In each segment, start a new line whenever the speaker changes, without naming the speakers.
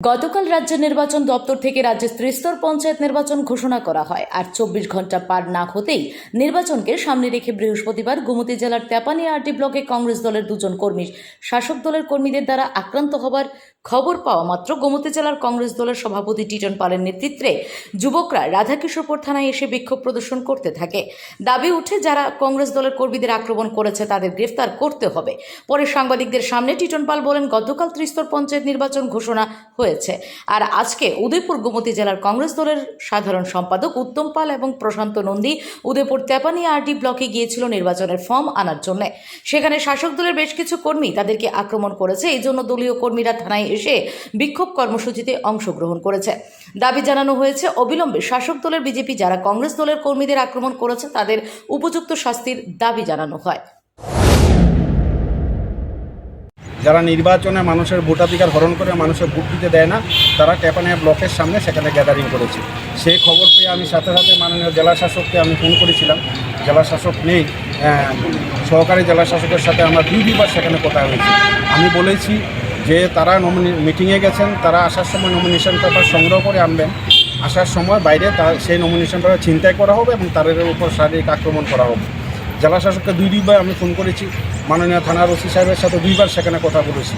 গতকাল রাজ্য নির্বাচন দপ্তর থেকে রাজ্যের ত্রিস্তর পঞ্চায়েত নির্বাচন ঘোষণা করা হয়। আর চব্বিশ ঘণ্টা পার না হতেই নির্বাচনকে সামনে রেখে বৃহস্পতিবার গোমতী জেলার তেপানিয়া আরটি ব্লকে কংগ্রেস দলের দুজন কর্মী, শাসক দলের কর্মীদের দ্বারা আক্রান্ত হবার খবর পাওয়া মাত্র গোমতী জেলার কংগ্রেস দলের সভাপতি টিটন পালের নেতৃত্বে যুবকরা রাধাকিশোরপুর থানায় এসে বিক্ষোভ প্রদর্শন করতে থাকে। দাবি উঠে যারা কংগ্রেস দলের কর্মীদের আক্রমণ করেছে তাদের গ্রেফতার করতে হবে। পরে সাংবাদিকদের সামনে টিটন পাল বলেন, গতকাল ত্রিস্তর পঞ্চায়েত নির্বাচন ঘোষণা হয়েছে। আর আজকে উদয়পুর গোমতী জেলার কংগ্রেস দলের সাধারণ সম্পাদক উত্তম পাল এবং প্রশান্ত নন্দী উদয়পুর তেপানিয়া আরডি ব্লকে গিয়েছিল নির্বাচনের ফর্ম আনার জন্য। সেখানে শাসক দলের বেশ কিছু কর্মী তাদেরকে আক্রমণ করেছে। এই জন্য দলীয় কর্মীরা থানায় এসে বিক্ষোভ কর্মসূচিতে অংশগ্রহণ করেছে। দাবি জানানো হয়েছে, অবিলম্বে শাসক দলের বিজেপি যারা কংগ্রেস দলের কর্মীদের আক্রমণ করেছে, তাদের উপযুক্ত শাস্তির দাবি জানানো হয়।
যারা নির্বাচনে মানুষের ভোটাধিকার হরণ করে মানুষের ভোট দিতে দেয় না, তারা ট্যাপানিয়া ব্লকের সামনে সেখানে গ্যাদারিং করেছে। সেই খবর পেয়ে আমি সাথে সাথে মাননীয় জেলা শাসককে আমি ফোন করেছিলাম। জেলা শাসক নেই সহকারী জেলা শাসকের সাথে আমরা দুই দুইবার সেখানে কথা হয়েছি। আমি বলেছি যে তারা নমিনি মিটিংয়ে গেছেন, তারা আসার সময় নমিনেশন পেপার সংগ্রহ করে আনবেন। আসার সময় বাইরে তার, সেই নমিনেশন পেপার ছিনতাই করা হবে এবং তাদের উপর শারীরিক আক্রমণ করা হবে। জেলা শাসককে দুই দুইবার আমি ফোন করেছি। মাননীয় থানার ওসি সাহেবের সাথে দুইবার সেখানে কথা বলেছি।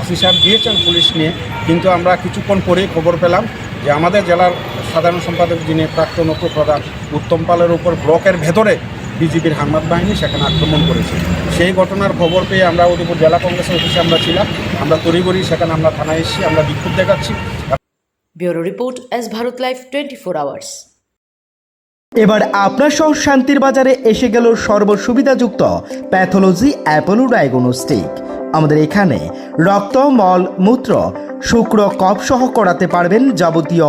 ওসি সাহেব দিয়েছেন পুলিশ নিয়ে, কিন্তু আমরা কিছুক্ষণ পরেই খবর পেলাম যে আমাদের জেলার সাধারণ সম্পাদক যিনি প্রাক্তন উপপ্রধান, উত্তম পালের উপর ব্লকের ভেতরে বিজেপির হামলাত বাহিনী সেখানে আক্রমণ করেছে। সেই ঘটনার খবর পেয়ে আমরা উদয়পুর জেলা কংগ্রেসের অফিসে আমরা ছিলাম। আমরা তড়িঘড়ি সেখানে আমরা থানায় এসেছি আমরা বিক্ষোভ দেখাচ্ছি।
Bureau report S Bharat life twenty four hours.
এবার আপনার সহ শান্তির বাজারে এসে গেল সর্বসুবিধাযুক্ত প্যাথোলজি অ্যাপোলো ডায়াগনস্টিক আমাদের এখানে রক্ত মল মূত্র শুক্র কপ সহ করাতে পারবেন যাবতীয়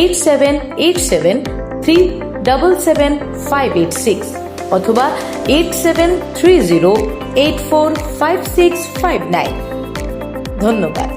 eight seven eight seven three double seven five eight six অথবা eight seven three zero eight four five six five nine ধন্যবাদ।